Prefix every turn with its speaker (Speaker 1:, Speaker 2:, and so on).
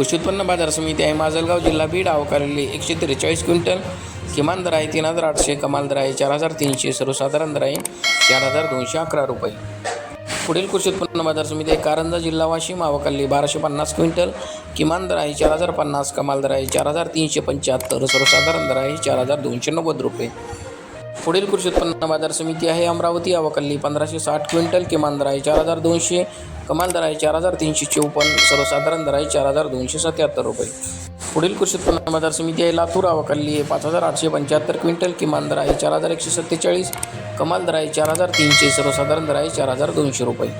Speaker 1: कृषी उत्पन्न बाजार समिती आहे. माजलगाव जिल्हा बीड अवकालेली एकशे त्रेचाळीस क्विंटल. किमान दर आहे तीन हजार आठशे कमाल दर आहे चार हजार तीनशे सर्वसाधारण दर आहे चार हजार दोनशे अकरा रुपये. पुढील कृषी उत्पन्न बाजार समिती आहे. कारंजा जिल्हा वाशिम अवकाली बाराशे पन्नास क्विंटल. किमान दर आहे चार हजार पन्नास कमाल दर आहे चार हजार तीनशे पंच्याहत्तर सर्वसाधारण दर आहे चार हजार दोनशे नव्वद रुपये. पुढील कृषी उत्पन्न बाजार समिती आहे. अमरावती अवकल्ली पंधराशे साठ क्विंटल. किमान दर आहे चार हजार दोनशे कमाल दर आहे चार हजार तीनशे चोपन्न सर्वसाधारण दर आहे चार हजार दोनशे सत्याहत्तर रुपये. पुढील कृषी उत्पन्न बाजार समिती आहे लातूर अवकल्ली आहे पाच हजार आठशे पंच्याहत्तर क्विंटल किमान दर आहे चार हजार एकशे सत्तेचाळीस कमाल दर आहे चार हजार तीनशे सर्वसाधारण दर आहे चार हजार दोनशे रुपये.